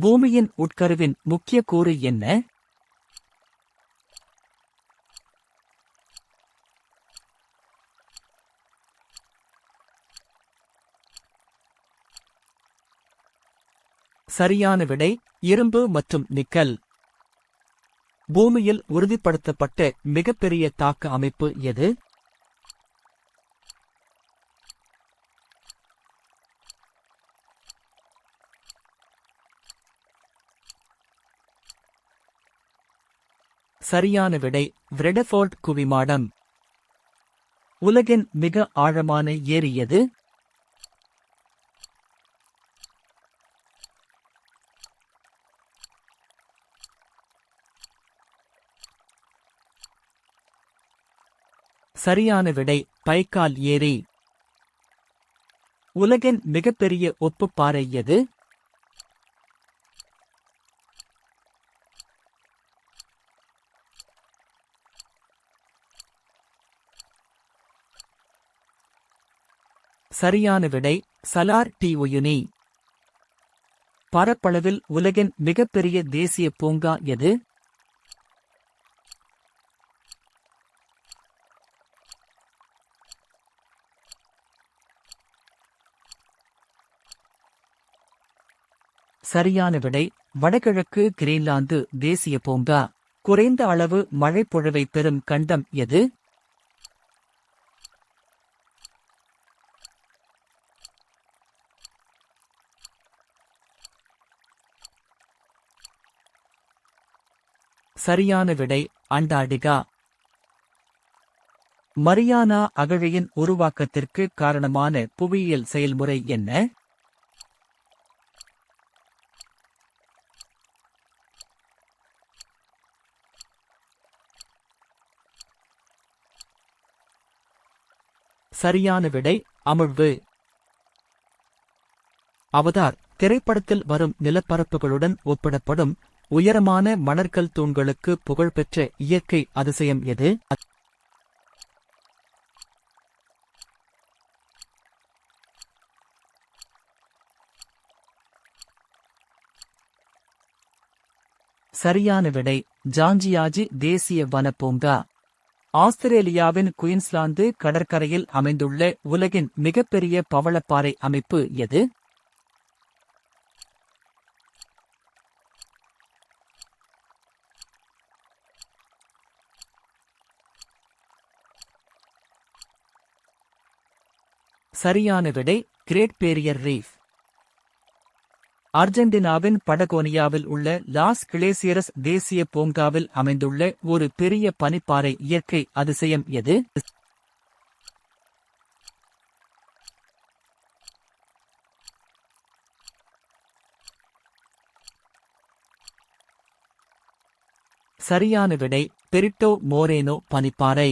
பூமியின் உட்கருவின் முக்கிய கூறு என்ன? சரியான விடை இரும்பு மற்றும் நிக்கல். பூமியில் உறுதிப்படுத்தப்பட்ட மிகப்பெரிய தாக்க அமைப்பு எது? சரியான விடை விரெடஃபோர்ட் குவிமாடம். உலகின் மிக ஆழமான ஏரி எது? சரியான விடை பைக்கால் ஏரி. உலகின் மிகப்பெரிய ஒப்புப்பாறை எது? சரியான விடை சலார் டி ஒயுனி பரப்பளவில் உலகின் மிகப்பெரிய தேசிய பூங்கா எது? சரியான விடை வடகிழக்கு கிரீன்லாந்து தேசிய பூங்கா. குறைந்த அளவு மழைப்பொழிவை பெறும் கண்டம் எது? சரியான விடை அண்டார்டிகா மரியானா அகழியின் உருவாக்கத்திற்கு காரணமான புவியியல் செயல்முறை என்ன? சரியான விடை அமிழ்வு. அவதார் திரைப்படத்தில் வரும் நிலப்பரப்புகளுடன் ஒப்பிடப்படும் உயரமான மணற்கல் தூண்களுக்கு புகழ்பெற்ற இயற்கை அதிசயம் எது? சரியான விடை ஜாஞ்சியாஜி தேசிய வன பூங்கா ஆஸ்திரேலியாவின் குயின்ஸ்லாந்து கடற்கரையில் அமைந்துள்ள உலகின் மிகப்பெரிய பவளப்பாறை அமைப்பு எது? சரியான விடை கிரேட் பேரியர் ரீஃப். அர்ஜென்டினாவின் படகோனியாவில் உள்ள லாஸ் கிளேசியரஸ் தேசிய பூங்காவில் அமைந்துள்ள ஒரு பெரிய பனிப்பாறை இயற்கை அதிசயம் எது? சரியான விடை பெரிட்டோ மோரேனோ பனிப்பாறை.